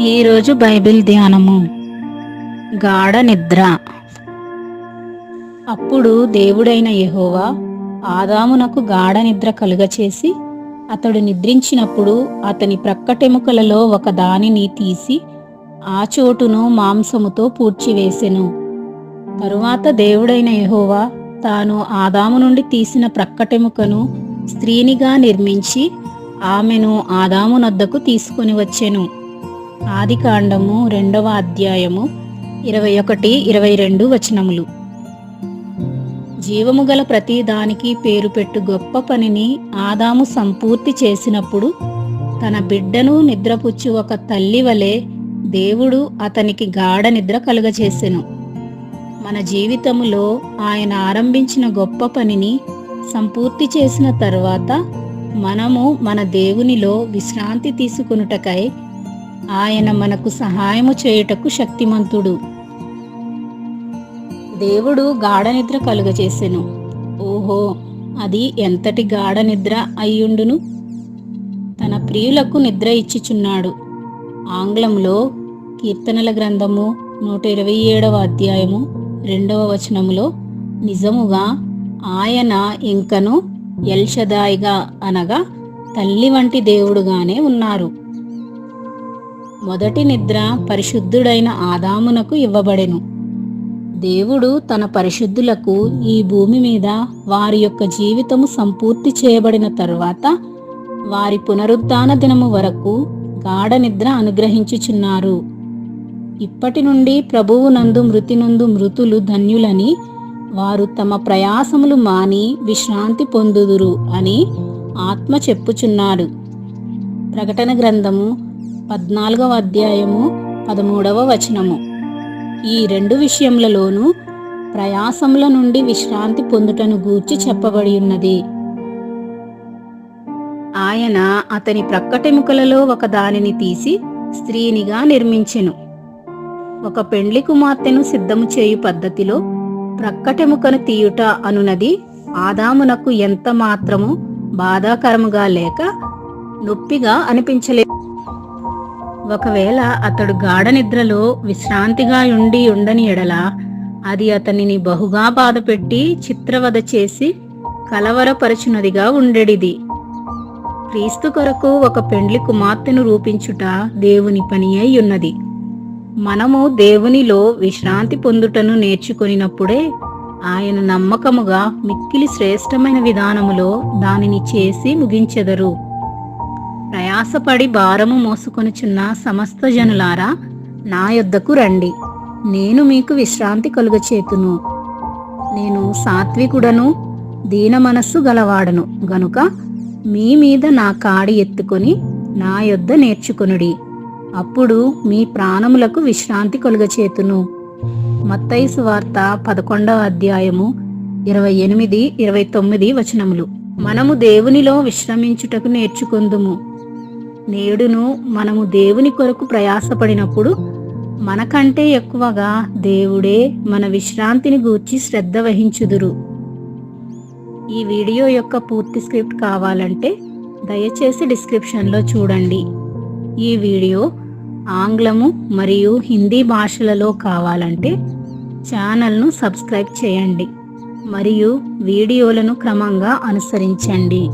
ఈరోజు బైబిల్ ధ్యానము. గాఢ నిద్ర. అప్పుడు దేవుడైన యహోవా ఆదామునకు గాఢ నిద్ర కలుగచేసి అతడు నిద్రించినప్పుడు అతని ప్రక్కటెముకలలో ఒక దానిని తీసి ఆ చోటును మాంసముతో పూడ్చివేసెను. తరువాత దేవుడైన యహోవా తాను ఆదాము నుండి తీసిన ప్రక్కటెముకను స్త్రీనిగా నిర్మించి ఆమెను ఆదామునద్దకు తీసుకొని వచ్చెను. ఆది కాండము రెండవ అధ్యాయము ఇరవై ఒకటి ఇరవై రెండు వచనములు. జీవము గల ప్రతి దానికి పేరు పెట్టు గొప్ప పనిని ఆదాము సంపూర్తి చేసినప్పుడు తన బిడ్డను నిద్రపుచ్చు ఒక తల్లి వలె దేవుడు అతనికి గాఢ నిద్ర కలుగచేసెను మన జీవితములో ఆయన ఆరంభించిన గొప్ప పనిని సంపూర్తి చేసిన తర్వాత మనము మన దేవునిలో విశ్రాంతి తీసుకొనుటకై ఆయన మనకు సహాయము చేయుటకు శక్తిమంతుడు. దేవుడు గాఢ నిద్ర ఓహో అది ఎంతటి గాఢ నిద్ర అయ్యుండును? తన ప్రియులకు నిద్ర ఇచ్చిచున్నాడు. ఆంగ్లంలో కీర్తనల గ్రంథము నూట ఇరవై ఏడవ అధ్యాయము రెండవ వచనములో నిజముగా ఆయన ఇంకను ఎల్షదాయిగా అనగా తల్లి వంటి దేవుడుగానే ఉన్నారు. మొదటి నిద్ర పరిశుద్ధుడైన ఆదామునకు ఇవ్వబడెను. దేవుడు తన పరిశుద్ధులకు ఈ భూమి మీద వారి యొక్క జీవితము సంపూర్తి చేయబడిన తరువాత వారి పునరుద్ధాన దినము వరకు గాఢ నిద్ర అనుగ్రహించుచున్నారు. ఇప్పటి నుండి ప్రభువు నందు మృతి నందు మృతులు ధన్యులని వారు తమ ప్రయాసములు మాని విశ్రాంతి పొందుదురు అని ఆత్మ చెప్పుచున్నాడు ప్రకటన గ్రంథము పద్నాలుగవ అధ్యాయము పదమూడవ వచనము. ఈ రెండు విషయములలోనూ ప్రయాసముల నుండి విశ్రాంతి పొందుటను గూర్చి చెప్పబడి ఉన్నది. ఆయన అతని ప్రక్కటెముకలలో ఒక దానిని తీసి స్త్రీనిగా నిర్మించెను. ఒక పెండ్లి కుమార్తెను సిద్ధము చేయు పద్ధతిలో ప్రక్కటెముకను తీయుట అనునది ఆదామునకు ఎంత మాత్రము బాధాకరముగా లేక నొప్పిగా అనిపించలేదు. ఒకవేళ అతడు గాఢ నిద్రలో విశ్రాంతిగా ఉండి ఉండని ఎడల అది అతనిని బహుగా బాధపెట్టి చిత్రవద చేసి కలవరపరచునదిగా ఉండెడిది. క్రీస్తు కొరకు ఒక పెండ్లి కుమార్తెను రూపించుట దేవుని పని అయి ఉన్నది. మనము దేవునిలో విశ్రాంతి పొందుటను నేర్చుకొనినప్పుడే ఆయన నమ్మకముగా మిక్కిలి శ్రేష్టమైన విధానములో దానిని చేసి ముగించెదరు. ప్రయాసపడి భారము మోసుకొనుచున్న సమస్త జనులారా నా యొద్దకు రండి. నేను మీకు విశ్రాంతి కలుగచేతును. నేను సాత్వికుడను దీన మనస్సు గలవాడను. గనుక మీ మీద నా కాడి ఎత్తుకొని నా యొద్ద నేర్చుకొనుడి. అప్పుడు మీ ప్రాణములకు విశ్రాంతి కలుగచేతును. మత్తైసు వార్త పదకొండవ అధ్యాయము ఇరవై ఎనిమిది ఇరవై తొమ్మిది వచనములు. మనము దేవునిలో విశ్రమించుటకు నేర్చుకుందుము. నేడును మనము దేవుని కొరకు ప్రయాసపడినప్పుడు మనకంటే ఎక్కువగా దేవుడే మన విశ్రాంతిని గూర్చి శ్రద్ధ వహించుదురు. ఈ వీడియో యొక్క పూర్తి స్క్రిప్ట్ కావాలంటే దయచేసి డిస్క్రిప్షన్లో చూడండి. ఈ వీడియో ఆంగ్లము మరియు హిందీ భాషలలో కావాలంటే ఛానల్ను సబ్స్క్రైబ్ చేయండి మరియు వీడియోలను క్రమంగా అనుసరించండి.